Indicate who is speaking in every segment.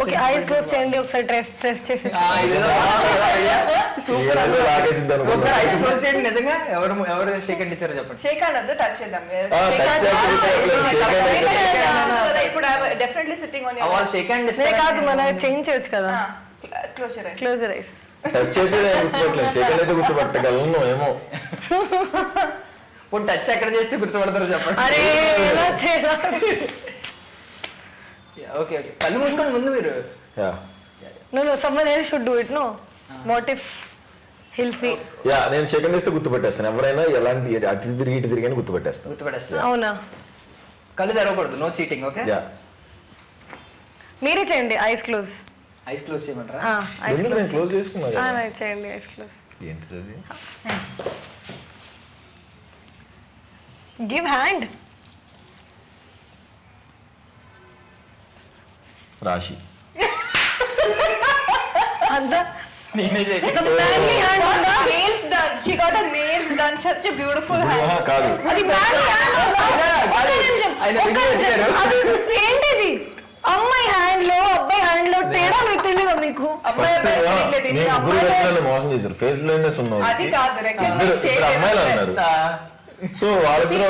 Speaker 1: Okay eyes close చేయండి ఒకసారి ట్రెస్ ట్రెస్ చేసి
Speaker 2: సూపర్. ఒకసారి ఐస్ క్లోజ్ చేయండి నిజంగా ఎవరు ఎవరు షేక్ అండ్ ఇచ్చారో చెప్పండి.
Speaker 3: షేక్ హ్యాండ్ వద్దు టచ్ చేద్దాం.
Speaker 4: అయితే
Speaker 3: ఇప్పుడు definitely sitting on
Speaker 2: shake hand
Speaker 1: నే కాదు మన చేంజ్ చేయొచ్చు కదా
Speaker 3: క్లోజ్ యువర్ ఐస్
Speaker 4: టచ్ అయితే గుర్తుపట్టలేదు. సెకండ్ అయితే గుర్తుపట్టగలను ఏమో.
Speaker 2: ఇప్పుడు టచ్ ఎక్కడ చేస్తే గుర్తుపడతారో చెప్పండి.
Speaker 1: అరే ఎలా చేయాలి?
Speaker 2: ఓకే ఓకే కళ్ళు మూసుకోండి ముందు మీరు.
Speaker 4: Yeah.
Speaker 1: No, someone else should do it, no? What if he'll see?
Speaker 4: Yeah నేను సెకండ్ ఇస్తే గుర్తుపట్టేస్తాను. ఎవరైనా ఎలాంటి అతి తిరిగి ఇటు తిరిగి అని గుర్తుపట్టేస్తాను.
Speaker 2: గుర్తుపడేస్తారు
Speaker 1: అవునా?
Speaker 2: కళ్ళు తెరవకూడదు నో చీటింగ్ ఓకే
Speaker 4: యా.
Speaker 1: మీరే చేయండి ఐస్ క్లోజ్
Speaker 2: ఐస్ క్లోజ్ చేయమంటారా?
Speaker 1: ఐస్
Speaker 4: ఎందుకు నేను
Speaker 1: క్లోజ్
Speaker 4: క్లోజ్ చేసుకున్నా కదా.
Speaker 1: చేయండి ఐస్ క్లోజ్
Speaker 4: ఏంటిది అది?
Speaker 1: గివ్ హ్యాండ్ ఏంటిది? అమ్మాయి హ్యాండ్లో అబ్బాయి హ్యాండ్లో తేడా మీకు తెలియదా మీకు?
Speaker 3: అబ్బాయి
Speaker 4: మోసం చేశారు. ఫేస్ బ్లైండ్నెస్ ఇద్దరు ఇద్దరు అమ్మాయిలు అన్నారు. సో వాళ్ళిద్దరు.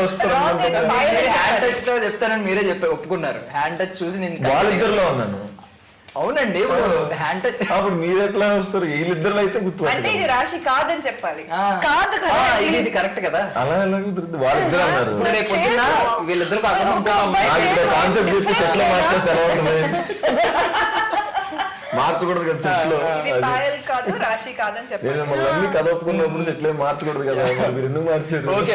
Speaker 2: హ్యాండ్ టచ్తో చెప్తానని మీరే చెప్పి ఒప్పుకున్నారు. హ్యాండ్ టచ్ చూసి నేను
Speaker 4: వాళ్ళిద్దరిలో ఉన్నాను.
Speaker 2: అవునండి ఇప్పుడు హ్యాండ్ టచ్
Speaker 4: అప్పుడు మీరు ఎట్లా వస్తారు? వీళ్ళిద్దరిలో అయితే
Speaker 3: అంటే ఇది రాశి కాదని చెప్పాలి.
Speaker 1: కాదు కదా,
Speaker 2: ఇది కరెక్ట్ కదా.
Speaker 4: అలా ఎలా కుదురుతుంది? వాళ్ళిద్దరు అన్నారు.
Speaker 2: ఇప్పుడు రేపు వీళ్ళిద్దరు
Speaker 4: కాన్సెప్ట్ చెప్పి సెట్లో మార్చేస్తే ఎలా ఉంటుంది? మార్చకూడదు కదా సెట్లో
Speaker 3: ఇది
Speaker 4: అది.
Speaker 3: పాయల్ కాదు రాశి కాదని
Speaker 4: నేను
Speaker 3: చెప్పాలి
Speaker 4: మళ్ళీ అన్ని కథ ఒప్పుకున్నప్పుడు సెట్లో మార్చకూడదు కదా. మరి మీరు ఎందుకు మార్చారు?
Speaker 2: ఓకే